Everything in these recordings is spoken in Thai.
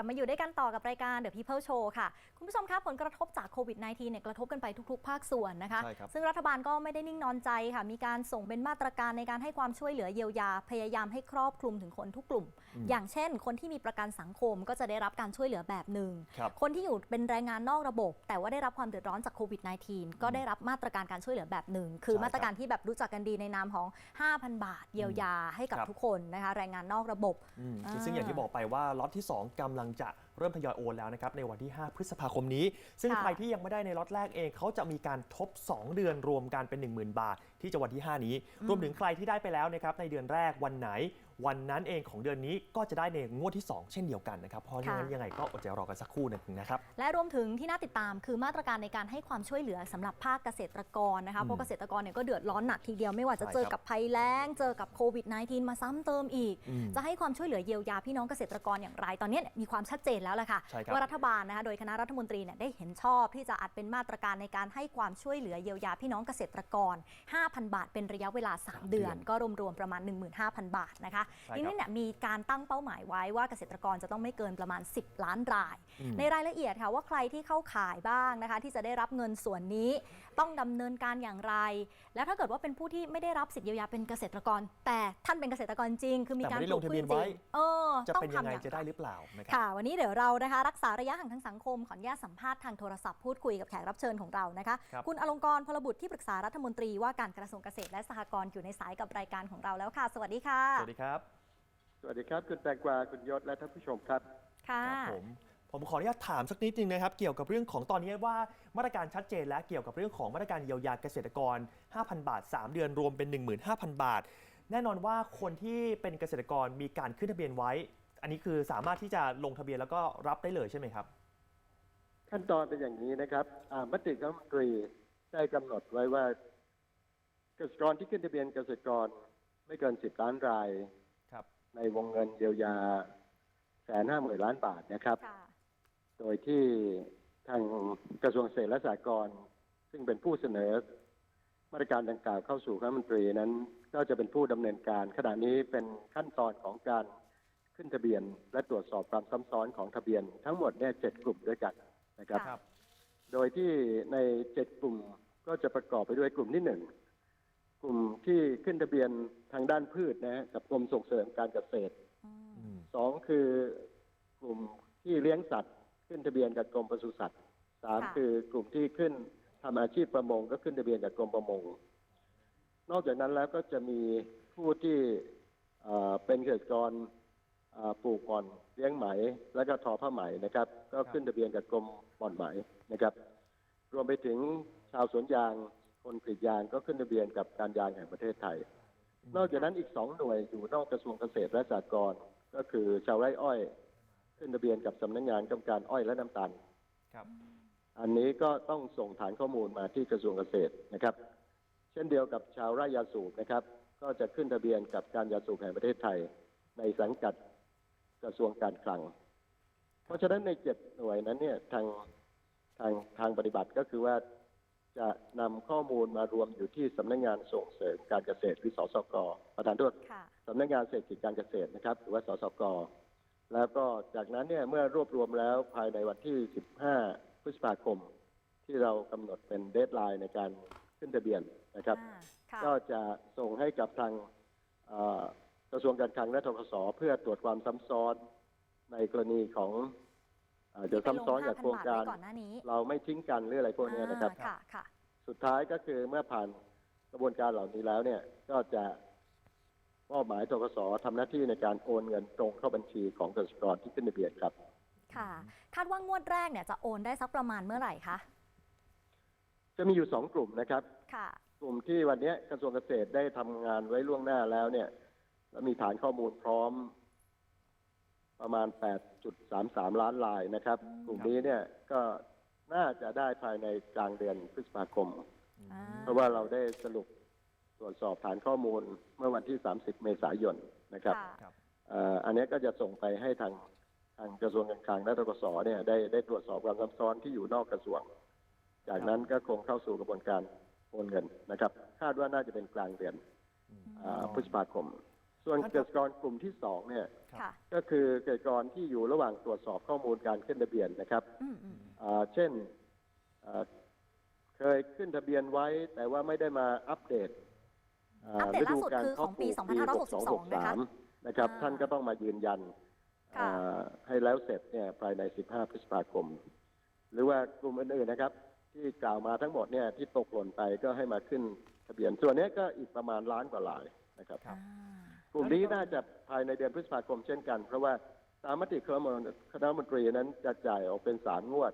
ลับมาอยู่ด้วยกันต่อกับรายการ The People Show ค่ะ คุณผู้ชมคะผลกระทบจากโควิด -19 เนี่ยกระทบกันไปทุก ๆ ภาคส่วนนะคะใช่ครับซึ่งรัฐบาลก็ไม่ได้นิ่งนอนใจค่ะ มีการส่งเป็นมาตรการในการให้ความช่วยเหลือเยียวยา พยายามให้ครอบคลุมถึงคนทุกกลุ่ม อย่างเช่น คนที่มีประกันสังคมก็จะได้รับการช่วยเหลือแบบหนึ่งครับคนที่อยู่เป็นแรงงานนอกระบบ แต่ว่าได้รับความเดือดร้อนจากโควิด -19 ก็ได้รับมาตรการการช่วยเหลือแบบหนึ่งคือใช่ครับมาตรการที่แบบรู้จักกันดีในนามของ 5,000 บาทเยียวยาให้กับครับทุกคนนะคะแรงงานนอกระบบอืมอ่าซึ่งอย่างที่บอกไปว่าล็อตที่ 2กำลังจะเริ่มทยอยโอนแล้วนะครับในวันที่ 5 พฤษภาคมนี้ ซึ่งค่ะใครที่ยังไม่ได้ในล็อตแรกเองเขาจะมีการทบ 2 เดือนรวมกันเป็น 10,000 บาท ที่จะวันที่ 5 นี้ รวมถึงใครที่ได้ไปแล้วนะครับในเดือนแรกวันไหน วันนั้นเองของเดือนนี้ก็จะได้ในงวดที่ 2 เช่นเดียวกันนะครับเพราะฉะนั้นค่ะยังไงก็อดใจรอกันสักครู่หนึงนะครับและรวมถึงที่น่าติดตามคือมาตรการในการให้ความช่วยเหลือสำหรับภาคเกษตรกรนะคะอืมเพราะเกษตรกรเนี่ยก็เดือดร้อนหนักทีเดียวไม่ว่าจะใช่เจอครับกับภัยแล้ง เจอกับโควิด -19 มาซ้ำเติมอีกอืมจะให้ความช่วยเหลือเยียวยาพี่น้องเกษตรกรอย่างไรตอนนี้มีความชัดเจนแล้วล่ะค่ะใช่ครับว่ารัฐบาลนะคะโดยคณะรัฐมนตรีเนี่ยได้เห็นชอบที่จะอัดเป็นมาตรการในการให้ความช่วยเหลือเยียวยาพี่น้องเกษตรกร 5,000 บาท เป็นระยะเวลา 3 เดือน ก็รวมๆประมาณ 15,000 บาทนะคะใช่ครับทีนี้เนี่ยมีการตั้งเป้าหมายไว้ว่าเกษตรกรจะต้องไม่เกินประมาณ 10 ล้านรายอืมในรายละเอียดค่ะว่าใครที่เข้าข่ายบ้างนะคะ ที่จะได้รับเงินส่วนนี้ต้องดำเนินการอย่างไร แล้วถ้าเกิดว่าเป็นผู้ที่ไม่ได้รับสิทธิเยียวยาเป็นเกษตรกร แต่ท่านเป็นเกษตรกรจริง คือมีแต่การไม่ได้ปลลูงกทะพืเบีชยนจริไว้งเออจะต้องเป็นยังทำไงอย่างจะได้ไรหรือเปล่านะครับค่ะวันนี้เดี๋ยวเรานะคะรักษาระยะห่างทางสังคมขออนุญาตสัมภาษณ์ทางโทรศัพท์พูดคุยกับแขกรับเชิญของเรานะคะครับคุณอลงกรณ์พลบุตรที่ปรึกษารัฐมนตรีว่าการกระทรวงเกษตรและสหกรณ์อยู่ในสายกับรายการของเราแล้วค่ะ สวัสดีค่ะ สวัสดีครับ สวัสดีครับคุณแตงกวาคุณยศและท่านผู้ชมครับ ค่ะครับผมผมขออนุญาตถามสักนิดนึงนะครับ เกี่ยวกับเรื่องของตอนนี้ว่ามาตรการชัดเจนและเกี่ยวกับเรื่องของมาตรการเยียวยาเกษตรกร 5,000 บาท 3 เดือนรวมเป็น 15,000 บาท แน่นอนว่าคนที่เป็นเกษตรกรมีการขึ้นทะเบียนไว้ อันนี้คือสามารถที่จะลงทะเบียนแล้วก็รับได้เลยใช่ไหมครับ ขั้นตอนเป็นอย่างนี้นะครับอ่ามติคณะรัฐมนตรีได้กำหนดไว้ว่า เกษตรกรที่ขึ้นทะเบียนเกษตรกรไม่เกิน10ล้านรายครับ ในวงเงินเยียวยาแสนห้าหมื่นล้านบาทนะครับค่ะโดยที่ทางกระทรวงเกษตรและสหกรณ์ซึ่งเป็นผู้เสนอมาตรการดังกล่าวเข้าสู่คณะรัฐมนตรีนั้น ก็จะเป็นผู้ดำเนินการขณะนี้เป็นขั้นตอนของการ ขึ้นทะเบียน และตรวจสอบความซ้ำซ้อนของทะเบียน ทั้งหมดเนี่ยเจ็ดกลุ่มด้วยกันนะครับค่ะโดยที่ในเจ็ดกลุ่มก็จะประกอบไปด้วยกลุ่มที่หนึ่งกลุ่มที่ขึ้นทะเบียนทางด้านพืชนะฮะกับกรมส่งเสริมการเกษตรอืมอืมสองคือกลุ่มที่เลี้ยงสัตว์ ขึ้นทะเบียนกับกรมปศุสัตว์สามค่ะคือกลุ่มที่ขึ้นทำอาชีพประมง ก็ขึ้นทะเบียนกับกรมประมง นอกจากนั้นแล้วก็จะมีผู้ที่เอ่อเป็นเกษตรกรเอ่อ ปลูกหม่อนเลี้ยงไหม แล้วก็ทอผ้าไหมนะครับ ก็ขึ้นทะเบียนกับกรมหม่อนไหมนะครับ รวมไปถึงชาวสวนยางคนกรีดยางก็ขึ้นทะเบียนกับการยางแห่งประเทศไทย นอกจากนั้นอีกสองหน่วยอยู่นอกกระทรวงเกษตรและสหกรณ์ก็คือชาวไร่อ้อย ขึ้นทะเบียนกับสำนักงานกำการอ้อยและน้ำตาลครับ อันนี้ก็ต้องส่งฐานข้อมูลมาที่กระทรวงเกษตรนะครับ เช่นเดียวกับชาวไร่ยาสูบนะครับ ก็จะขึ้นทะเบียนกับการยาสูบแห่งประเทศไทย ในสังกัด กระทรวงการคลัง เพราะฉะนั้นในเจ็ดหน่วยนั้นเนี่ยทางทางทางปฏิบัติก็คือว่าจะนำข้อมูลมารวมอยู่ที่สำนักงานส่งเสริมการเกษตรหรือสสกประธานโทษค่ะสำนักงานเศรษฐกิจการเกษตรนะครับ หรือว่าสสกแล้วก็จากนั้นเนี่ยเมื่อรวบรวมแล้วภายในวันที่ 15 พฤษภาคม ที่เรากำหนดเป็นเดทไลน์ในการขึ้นทะเบียนนะครับอ่าค่ะก็จะส่งให้กับทางเอ่อ กระทรวงการคลังและทกสเพื่อตรวจความซ้ำซ้อนในกรณีของเอ่อจะซ้ำซ้อนกับโครงการ ที่ไปลง5,000บทไว้ก่อนหน้านี้เราไม่ทิ้งกันหรืออะไรพวกเนี้ยนะครับ อ่าค่ะค่ะ สุดท้ายก็คือเมื่อผ่านกระบวนการเหล่านี้แล้วเนี่ย ก็จะมอบหมายทกสทำหน้าที่ในการโอนเงินตรงเข้าบัญชีของเกษตรกรที่ขึ้นทะเบียนครับ ค่ะ คาดว่างวดแรกเนี่ยจะโอนได้สักประมาณเมื่อไหร่คะ จะมีอยู่สองกลุ่มนะครับ ค่ะ กลุ่มที่วันนี้กระทรวงเกษตรได้ทำงานไว้ล่วงหน้าแล้วเนี่ย แล้วมีฐานข้อมูลพร้อม ประมาณ 8.33 ล้านลายนะครับ กลุ่มนี้เนี่ยก็น่าจะได้ภายในกลางเดือนพฤษภาคม อ่าเพราะว่าเราได้สรุปตรวจสอบฐานข้อมูลเมื่อวันที่ 30 เมษายนนะครับค่ะครับ เอ่ออันนี้ก็จะส่งไปให้ทางทางกระทรวงการคลังและทกสเนี่ยได้ได้ตรวจสอบความซับซ้อนที่อยู่นอกกระทรวง จากนั้นก็คงเข้าสู่กระบวนการโอนเงินนะครับ คาดว่าน่าจะเป็นกลางเดือนอืม อ่าพฤษภาคม ส่วนท่านคเกรับษตรกรกลุ่มที่สองเนี่ย ค่ะ ก็คือเกษตรกรที่อยู่ระหว่างตรวจสอบข้อมูลการขึ้นทะเบียนนะครับอืมอืมอ่าเช่นอ่าเคยขึ้นทะเบียนไว้ แต่ว่าไม่ได้มาอัปเดตาอัปเดตล่าสุดคือของปีฤดูกาลเพาะปลูก2562นะคะ62นะครับ อ่าท่านก็ต้องมายืนยันค่ะ อ่าให้แล้วเสร็จเนี่ยภายใน 15 พฤษภาคม หรือว่ากลุ่มอื่นๆนะครับ ที่กล่าวมาทั้งหมดเนี่ยที่ตกหล่นไปก็ให้มาขึ้นทะเบียนส่วนนี้ก็อีกประมาณล้านกว่าลายนะครับครับอ่า กลุ่มนี้น่าจะภายในเดือนพฤษภาคมเช่นกัน เพราะว่าตามมติคณะคณะรัฐมนตรีนั้นจะจ่ายออกเป็นสามงวด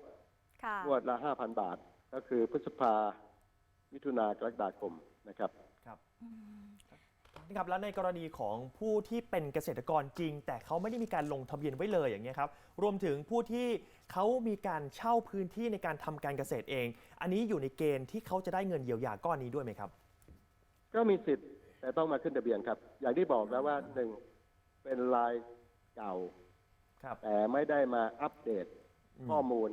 ค่ะงวดละห้าพันบาท ก็คือพฤษภามิถุนากรกฎาคมนะครับ ครับอืมนี่ครับแล้วในกรณีของผู้ที่เป็นเกษตรกรจริง แต่เขาไม่ได้มีการลงทะเบียนไว้เลยอย่างเงี้ยครับรวมถึงผู้ที่เขามีการเช่าพื้นที่ในการทำการเกษตรเอง อันนี้อยู่ในเกณฑ์ที่เขาจะได้เงินเยียวยาก้อนนี้ด้วยไหมครับ ก็มีสิทธิ์ แต่ต้องมาขึ้นทะเบียนครับ อย่างที่บอกแล้วว่าหนึ่งเป็นลายเก่า ครับ แต่ไม่ได้มาอัปเดตมข้อมูล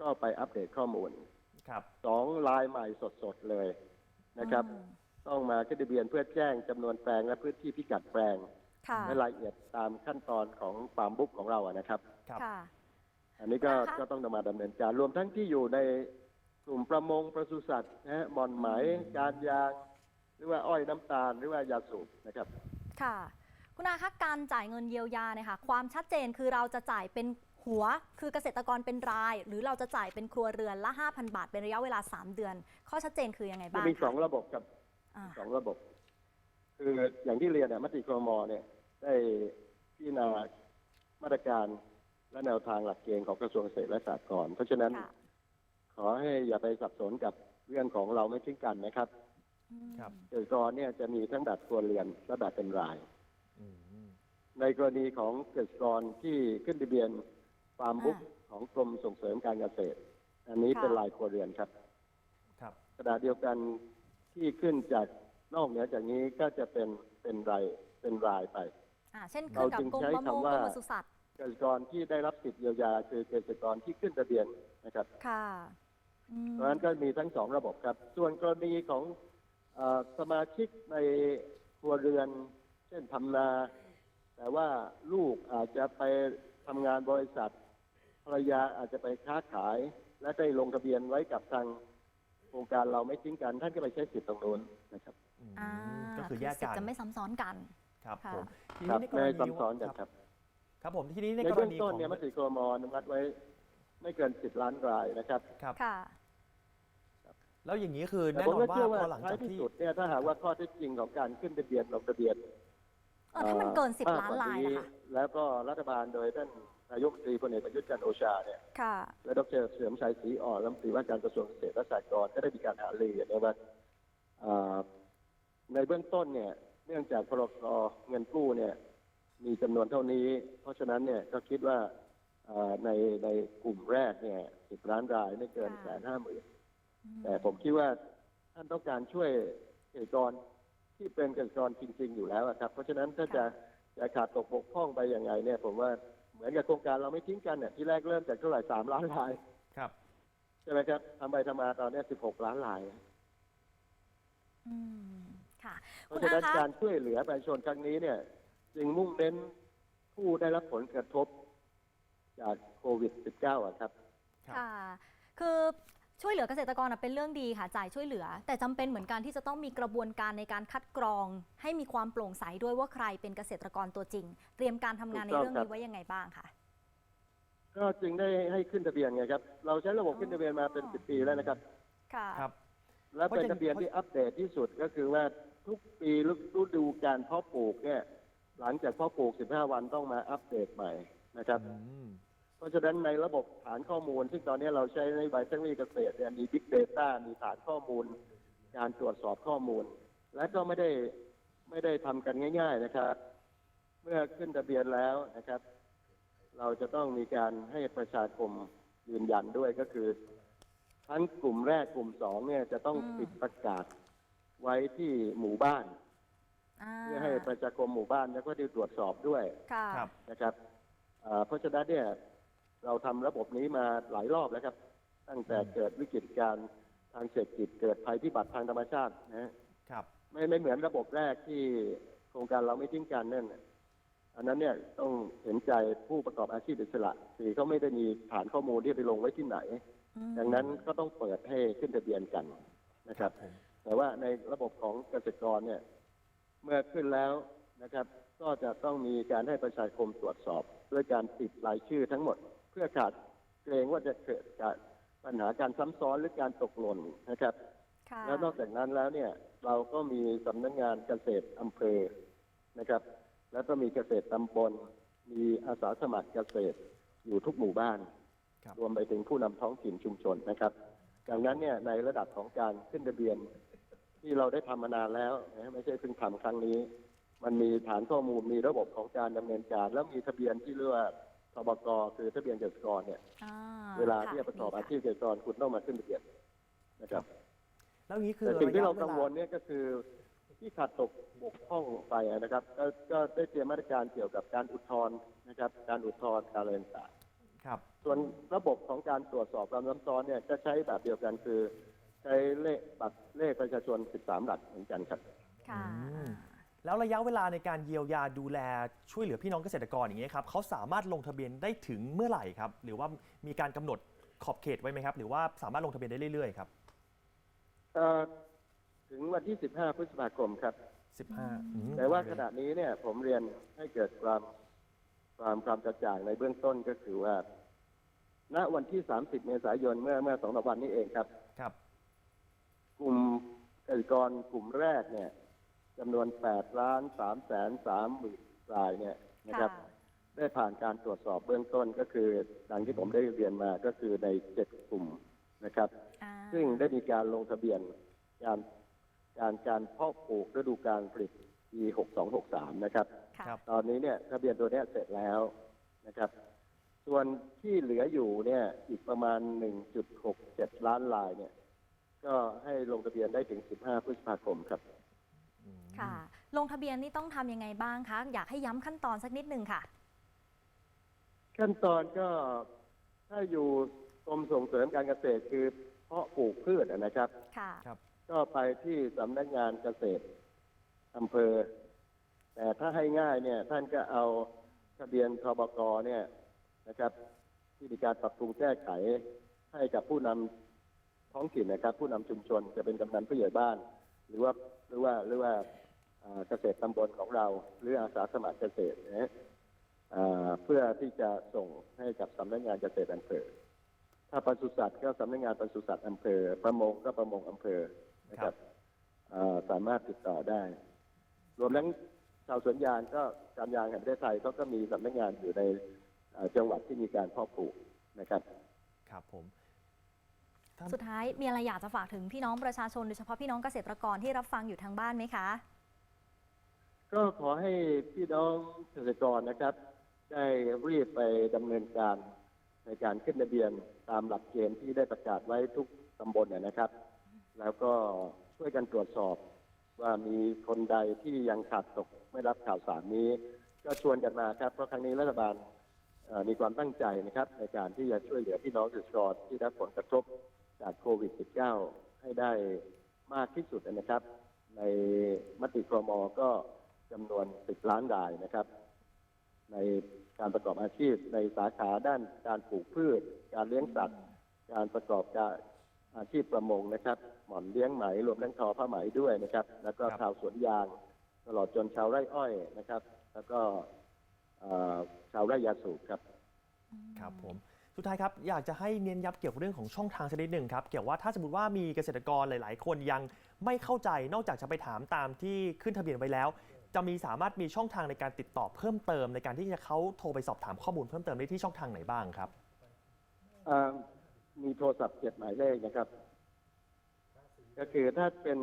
ก็ไปอัปเดตข้อมูลครับ สองลายใหม่สดๆเลยนะครับ อืม ต้องมาขึ้นทะเบียนเพื่อแจ้งจำนวนแปลงและพื้นที่พิกัดแปลงค่ะให้รายละเอียดตามขั้นตอนของฟาร์มบุ๊กของเราอะนะครับ ครับ ค่ะ อันนี้ก็นะคะ ก็ต้องนำมาดำเนินการรวมทั้งที่อยู่ในกลุ่มประมงประสุสัตว์นะฮะหม่อนไหมการยางห รือว่าอ้อยน้ำตาลหรือว่ายาสูบนะครับ ค่ะ คุณอาคะการจ่ายเงินเยียวยาเนี่ยค่ะความชัดเจนคือเราจะจ่ายเป็นหัวคือเกษตรกรเป็นราย หรือเราจะจ่ายเป็นครัวเรือนละ 5,000 บาท เป็นระยะเวลา 3 เดือน ข้อชัดเจนคือยังไงจะบ้างมีสองคะระบบครับอ่าสองระบบ คืออย่างที่เรียนเนี่ยมติครมเนี่ยได้พิจารณามาตรการและแนวทางหลักเกณฑ์ของกระทรวงเกษตรและสหกรณ์เพราะฉะนั้นค่ะขอให้อย่าไปสับสนกับเรื่องของเราไม่ทิ้งกันนะครับอืม ครับเกษตรกรเนี่ยจะมีทั้งแบบครัวเรือนและแบบเป็นราย อืมในกรณีของเกษตรกรที่ขึ้นทะเบียนฟาร์มบุ๊กของกรมส่งเสริมการเกษตร อันนี้ค่ะเป็นรายครัวเรือนครับครับขณะเดียวกันที่ขึ้นจากนอกเหนือจากนี้ก็จะเป็นเป็นรายเป็นรายไป อ่าเช่นขึ้นกับกรมประมงกรมปศุสัตว์เกษตรกรที่ได้รับสิทธิเยียวยาคือเกษตรกรที่ขึ้นทะเบียนนะครับค่ะอืมเพราะฉะนั้นก็มีทั้งสองระบบครับ ส่วนกรณีของเออ สมาชิกในครัวเรือน เช่นทำนา แต่ว่าลูกอาจจะไปทำงานบริษัท ภรรยาอาจจะไปค้าขาย และได้ลงทะเบียนไว้กับทางโครงการเราไม่ทิ้งกันท่านก็ไปใช้สิทธิ์ตรงนู้นนะครับอืมอ่าก็คือแยกสิทกันธิ์จะไม่ซ้ำซ้อนกัน ครับค่ะ ผมทีครันี้บในกไม่รให้ณีซ้ำซ้อนกันคครับรับ ครับผมทีนี้ในในกรเบื้องณีต้ขนองเนี่ยมติครมอนุมัติไว้ ไม่เกินสิบล้านรายนะครับ ครับ ค่ะ แล้วอย่างนี้คือแต่แน่ผนมอนก็ว่าเชื่อว่าพอหลังท้าจายกที่ที่สุดเนี่ยถ้าหากว่าข้อเท็จจริงของการขึ้นทะเบียนลงทะเบียนเออถ้ามันเกินสิบอ่ล้านลายมกกว่นะคะแล้วก็รัฐบาลโดยท่านนายกรัฐมนตรีพลเอกประยุทธ์จันทร์โอชาเนี่ย ค่ะ และดรเสริมชัยศรีอ่อนรัฐมนตรีว่าการกระทรวงเกษตรและสหกรณ์ก็ได้มีการหารือกันว่าอ่าในเบื้องต้นเนี่ย เนื่องจากพรกเงินกู้เนี่ย มีจำนวนเท่านี้ เพราะฉะนั้นเนี่ยก็คิดว่าอ่าในในกลุ่มแรกเนี่ยสิบล้านรายไม่เกินค่ะแสนห้าหมื่น แต่ผมคิดว่าท่านต้องการช่วยเกษตรกรที่เป็นเกษตรกรจริง ๆ อยู่แล้วอะครับ เพราะฉะนั้นถ้าจะจะขาดตกบกพร่องไปยังไงเนี่ย ผมว่าเหมือนกับโครงการเราไม่ทิ้งกันเนี่ยที่แรกเริ่มจากเท่าไหร่สามล้านรายครับใช่ไหมครับทำไปทำมาตอนเนี้สิบหกล้านรายอืมค่ะเพคุณราะฉะอานั้นคะการช่วยเหลือประชาชนครั้งนี้เนี่ย จึงมุ่งเน้นผู้ได้รับผลกระทบจากโควิด -19 อะครับครับ ค่ะ คือ ช่วยเหลือเกษตรกรน่ะเป็นเรื่องดีค่ะจ่ายช่วยเหลือ แต่จำเป็นเหมือนกันที่จะต้องมีกระบวนการในการคัดกรอง ให้มีความโปร่งใสด้วยว่าใครเป็นเกษตรกรตัวจริง เตรียมการทำงานในถูกต้องเรื่องครันี้บไว้ยังไงบ้างคะก็จึงได้ให้ขึ้นทะเบียนไงครับ เราใช้ระบบขึ้นทะเบียนมาเป็นสิบปีแล้วนะครับค่ะครับ และเป็นเพราะฉะนั้นทะเบียนที่อัปเดตที่สุดก็คือว่าทุกปีฤดูการเพาะปลูกเนี่ย หลังจากเพาะปลูก 15 วันต้องมาอัปเดตใหม่นะครับอืมเพ ราะฉะนั้นในระบบฐานข้อมูล ซึ่งตอนนี้เราใช้ในใบเทคโนโลยีเกษตรเนี่ยมี Big Data มีฐานข้อมูล การตรวจสอบข้อมูล และก็ไม่ได้ไม่ได้ทำกันง่าย ๆนะครับ เมื่อขึ้นทะเบียนแล้วนะครับ เราจะต้องมีการให้ประชาคมยืนยันด้วยก็คือ ทั้งกลุ่มแรกกลุ่มสองเนี่ยจะต้องอืมติดประกาศไว้ที่หมู่บ้านอ่าเพื่อให้ประชาคมหมู่บ้านแล้วก็ได้ตรวจสอบด้วยค่ะครับนะครับอ่าเพราะฉะนั้นเนี่ย เราทำระบบนี้มาหลายรอบแล้วครับ ตั้งแต่เกิดวิกฤตการณ์ทางเศรษฐกิจเกิดภัยพิบัติทางธรรมชาตินะฮะครับไม่ไม่เหมือนระบบแรกที่โครงการเราไม่ทิ้งกันนั่นน่ะอันนั้นเนี่ยต้องเห็นใจผู้ประกอบอาชีพอิสระคือเขาไม่ได้มีฐานข้อมูลที่ไปลงไว้ที่ไหนอืมดังนั้นก็ต้องเปิดให้ขึ้นทะเบียนกันนะครับผมแต่ว่าในระบบของเกษตรกรเนี่ย เมื่อขึ้นแล้วนะครับ ก็จะต้องมีการให้ประชาคมตรวจสอบ ด้วยการติดรายชื่อทั้งหมด เพื่อขาดเกรงว่าจะเกิดการปัญหาการซ้ำซ้อนหรือการตกหล่นนะครับ ค่ะแล้วนอกจากนั้นแล้วเนี่ยเราก็มีสำนักงานเกษตรอำเภอนะครับ แล้วก็มีเกษตรตำบล มีอาสาสมัครเกษตรอยู่ทุกหมู่บ้าน ครับ รวมไปถึงผู้นำท้องถิ่นชุมชนนะครับดังนั้นเนี่ยในระดับของการขึ้นทะเบียน ที่เราได้ทำมานานแล้วนะไม่ใช่เพิ่งทำครั้งนี้ มันมีฐานข้อมูลมีระบบของการดำเนินการ แล้วมีทะเบียนที่เรียกว่า ทบกคือทะเบียนเกษตรกรเนี่ย อ่าเวลาค่ที่จะประกอบดีค่อาชีพเกษตรกรคุณต้องมาขึ้นทะเบียนนะครับแล้วอย่างนี้คือแต่สิ่งที่เราะยะกังวลเนี่ยก็คือที่ขาดตกบกพร่องไปนะครับก็ก็ได้เตรียมมาตรการเกี่ยวกับการอุทธรณ์นะครับ การอุทธรณ์การอะไรต่างครับๆส่วนระบบของการตรวจสอบความซ้ำซ้อนเนี่ยก็ใช้แบบเดียวกันคือ ใช้เลขบัตรเลขประชาชน 13 หลักเหมือนกันครับ ค่ะอืม แล้วระยะเวลาในการเยียวยาดูแลช่วยเหลือพี่น้องเกษตรกรอย่างนี้ยครับเขาสามารถลงทะเบียนได้ถึงเมื่อไหร่ครับ หรือว่ามีการกำหนดขอบเขตไว้ไหมครับ หรือว่าสามารถลงทะเบียนได้เรื่อยๆครับเอ่อถึงวันที่ 15 พฤษภาคมครับ 15อืมแต่ว่าขณะนี้เนี่ยผมเรียนให้เกิดความความความกระจ่างในเบื้องต้นก็คือว่า ณวันที่ 30 เมษายนเมื่อเมื่อสองสามวันนี้เองครับ ครับ กลุ่มเกษตรกรกลุ่มแรกเนี่ย จำนวน8ล้าน3แสน3หมื่นรายเนี่ยนะครับค่ะได้ผ่านการตรวจสอบเบื้องต้นก็คือดังที่ผมได้เรียนมาก็คือใน7กลุ่มนะครับอ่าซึ่งได้มีการลงทะเบียนการการการเพาะปลูกฤดูการผลิตปี6263 นะครับค่ะครับตอนนี้เนี่ยทะเบียนตัวเนี้ยเสร็จแล้วนะครับ ส่วนที่เหลืออยู่เนี่ยอีกประมาณ 1.67 ล้านลายเนี่ย ก็ให้ลงทะเบียนได้ถึง 15 พฤษภาคมครับอืม ค่ะ ลงทะเบียนนี่ต้องทำยังไงบ้างคะ อยากให้ย้ำขั้นตอนสักนิดนึงค่ะ ขั้นตอนก็ถ้าอยู่กรมส่งเสริมการเกษตรคือเพาะปลูกพืชอะนะครับ ค่ะก็ไปที่สำนักงานเกษตรอำเภอ แต่ถ้าให้ง่ายเนี่ย ท่านก็เอาทะเบียนทบกเนี่ยนะครับ ที่มีการปรับปรุงแก้ไขให้กับผู้นำท้องถิ่นนะครับ ผู้นำชุมชนจะเป็นกำนันผู้ใหญ่บ้าน หรือว่าหรือว่าหรือว่าอ่า เกษตรตำบลของเรา หรืออาสาสมัครเกษตรนะอ่าเพื่อที่จะส่งให้กับสำนักงานเกษตรอำเภอ ถ้าปศุสัตว์ก็สำนักงานปศุสัตว์อำเภอ ประมงก็ประมงอำเภอนะครับอ่าสามารถติดต่อได้ รวมทั้งชาวสวนยางก็การยางแห่งประเทศไทยเขาก็มีสำนักงานอยู่ในอ่าจังหวัดที่มีการเพาะปลูกนะครับ ครับผมท่านสุดท้ายมีอะไรอยากจะฝากถึงพี่น้องประชาชนโดยเฉพาะพี่น้องเกษตรกรที่รับฟังอยู่ทางบ้านไหมคะ ก็ขอให้พี่น้องเกษตรกรนะครับ ได้รีบไปดำเนินการในการขึ้นทะเบียนตามหลักเกณฑ์ที่ได้ประกาศไว้ทุกตำบลนะนะครับ แล้วก็ช่วยกันตรวจสอบว่ามีคนใดที่ยังขาดตกไม่รับข่าวสารนี้ ก็ชวนกันมาครับเพราะครั้งนี้รัฐบาลเอ่อมีความตั้งใจนะครับ ในการที่จะช่วยเหลือพี่น้องเกษตรกรที่ได้รับผลกระทบจากโควิด -19 ให้ได้มากที่สุดนะครับ ในมติครมก็ จำนวน 10 ล้านรายนะครับ ในการประกอบอาชีพในสาขาด้านการปลูกพืช การเลี้ยงสัตว์ การประกอบการอาชีพประมงนะครับ หม่อนเลี้ยงไหมรวมทั้งทอผ้าไหมด้วยนะครับ แล้วก็ชาวสวนยาง ตลอดจนชาวไร่อ้อยนะครับ แล้วก็เอ่อชาวไร่ยาสูบครับ ครับผมสุดท้ายครับอยากจะให้เน้นย้ำเกี่ยวกับเรื่องของช่องทางสักนิดหนึ่งครับเกี่ยวว่าถ้าสมมติว่ามีเกษตรกรหลาย ๆ คนยังไม่เข้าใจนอกจากจะไปถามตามที่ขึ้นทะเบียนไว้แล้ว จะมีสามารถมีช่องทางในการติดต่อเพิ่มเติมในการที่จะเขาโทรไปสอบถามข้อมูลเพิ่มเติมได้ที่ช่องทางไหนบ้างครับอ่ามีโทรศัพท์เจ็ดหมายเลขนะครับ ก็คือถ้าเป็น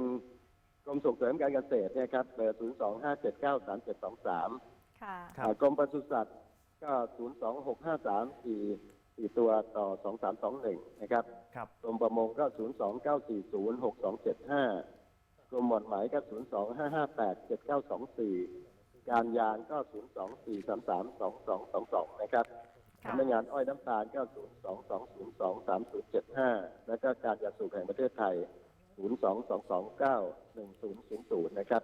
กรมส่งเสริมการเกษตรเนี่ยครับเบอร์ 0 2 5 7 9 3 7 2 3ค่ะ ครับ กรมปศุสัตว์ก็ 0 2 6 5 3 4 4 ตัวต่อ 2 3 2 1 นะครับ ครับ กรมประมงก็ 0 2 9 4 0 6 2 7 5 กรมหมวดหมายก็0 2 5 5 8 7 9 2 4การยางก็0 2 4 3 3 2 2 2 2นะครับค่ะสำนักงานอ้อยน้ำตาลก็0 2 2 0 2 3 0 7 5แล้วก็การยาสูบแห่งประเทศไทย0 2 2 2 9 1 0 0 0นะครับ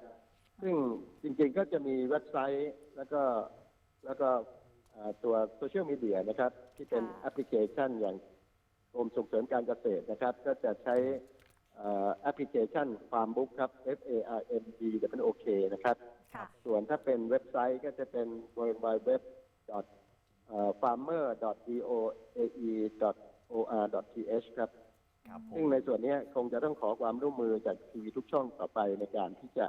ซึ่งจริงๆก็จะมีเว็บไซต์แล้วก็แล้วก็อ่าตัวโซเชียลมีเดียนะครับ ที่เป็นค่ะแอปพลิเคชันอย่างกรมส่งเสริมการเกษตรนะครับ ก็จะใช้อ่า แอปพลิเคชัน Farm Book ครับ F A R M B W O K นะครับ ค่ะ ส่วนถ้าเป็นเว็บไซต์ก็จะเป็น w w w farmer doae or th ครับ ครับผซึ่งมในส่วนเนี้ยคงจะต้องขอความร่วมมือจากทีวีทุกช่องต่อไปในการที่จะ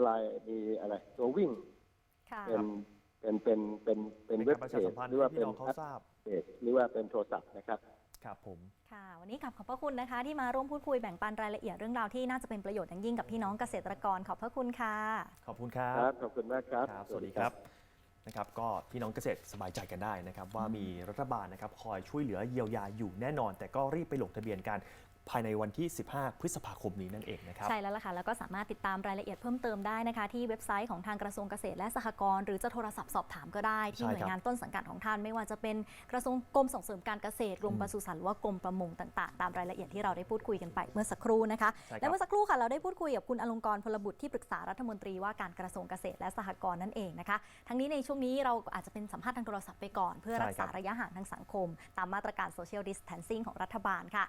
ไลน์มีอะไรตัววิ่งค่ะ เป็นเป็นเป็นเป็นเป็นเป็นเว็กาบรประเพชาจสัมพันธ์หรือว่าให้เป็พี่นน้องเขาแอปทราบ เพจหรือว่าเป็นโทรศัพท์นะครับ ครับผมค่ะ วันนี้กลับขอบพระคุณนะคะ ที่มาร่วมพูดคุยแบ่งปันรายละเอียดเรื่องราวที่น่าจะเป็นประโยชน์อย่างยิ่งกับพี่น้องเกษตรกรขอบพระคุณค่ะ ขอบคุณครัครับบขอบคุณมากครับครับ สวัสดีครับนะครับก็พี่น้องเกษตรสบายใจกันได้นะครับว่ามีรัฐบาลนะครับคอยช่วยเหลือเยียวยาอยู่แน่นอน แต่ก็รีบไปลงทะเบียนกัน ภายในวันที่ 15 พฤษภาคมนี้นั่นเองนะครับใช่แล้วล่ะค่ะแล้วก็สามารถติดตามรายละเอียดเพิ่มเติมได้นะคะ ที่เว็บไซต์ของทางกระทรวงเกษตรและสหกรณ์หรือจะโทรศัพท์สอบถามก็ได้ที่ใช่หน่วยครับงานต้นสังกัดของท่าน ไม่ว่าจะเป็นกระทรวงกรมส่งเสริมการเกษตรกรมอืมปศุสัตว์หรือว่ากรมประมงต่างๆ ตามรายละเอียดที่เราได้พูดคุยกันไปเมื่อสักครู่นะคะใช่ครับและเมื่อสักครู่ค่ะเราได้พูดคุยกับคุณอลงกรณ์พลบุตรที่ปรึกษารัฐมนตรีว่าการกระทรวงเกษตรและสหกรณ์นั่นเองนะคะทั้งนี้ในช่วงนี้เราอาจจะเป็นสัมภาษณ์ทางโทรศัพท์ไปก่อน เพื่อรักษาระยะห่างทางสังคม ตามมาตรการ social distancing ของรัฐบาลค่ะ